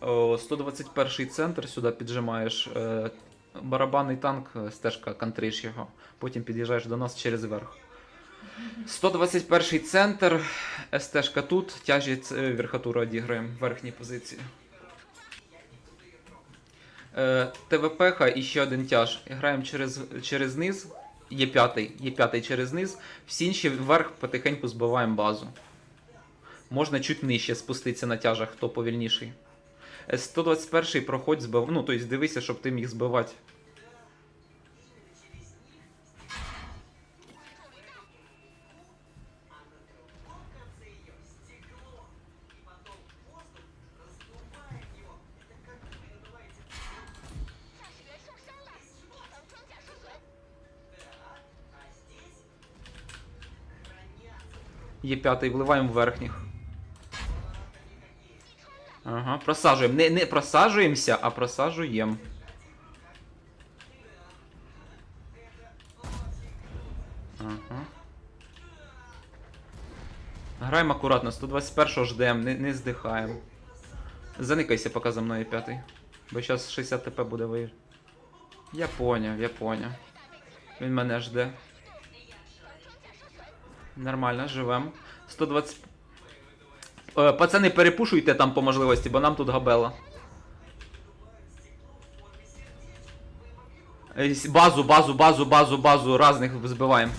О, 121 центр сюди піджимаєш. Е, барабанний танк, е, стежка контриш його. Потім під'їжджаєш до нас через верх. 121 центр, СТшка тут, тяжі е, верхотуру одіграємо, верхні позиції. Е, ТВП і ще один тяж. Граємо через, через низ. Є п'ятий, є п'ятий через низ. Всі інші вверх потихеньку збиваємо базу. Можна чуть нижче спуститися на тяжах, хто повільніший. Е, 121 проходь збив. Ну, тобто дивися, щоб ти міг збивати. Є п'ятий, вливаємо в верхніх. Ага, просаджуємо. Не, не просаджуємося, а просаджуємо. Ага. Граємо акуратно, 121 ждемо, не, не здихаємо. Заникайся, поки за мною п'ятий. Бо зараз 60 ТП буде виїжджати. Я поняв, я поняв. Він мене жде. Нормально, живем. 120. Е, пацани, перепушуйте там по можливості, бо нам тут габела. Базу, базу, базу, базу, базу, разних збиваємо.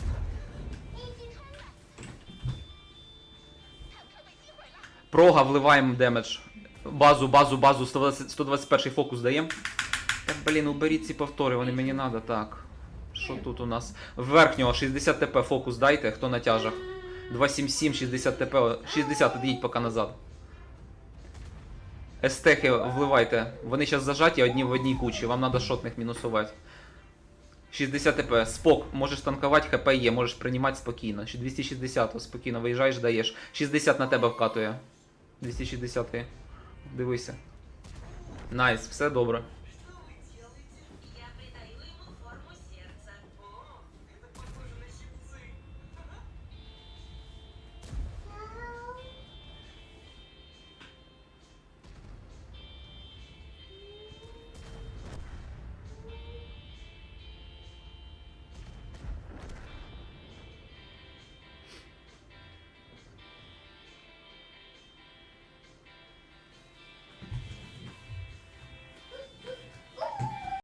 Прога вливаємо демедж. Базу, базу, базу, 120, 121 фокус даємо. Так, блін, уберіть ці повтори, вони мені надо, так. Що тут у нас? Верхнього 60 ТП фокус дайте, хто на тяжах. 277, 60 ТП, 60, від'їдь поки назад. Естехи вливайте. Вони зараз зажаті одні в одній кучі, вам треба шотних мінусувати. 60 ТП, спок, можеш танкувати, ХП є, можеш приймати спокійно. 260 спокійно виїжджаєш, даєш. 60 на тебе вкатує. 260 Дивися. Найс, все добре.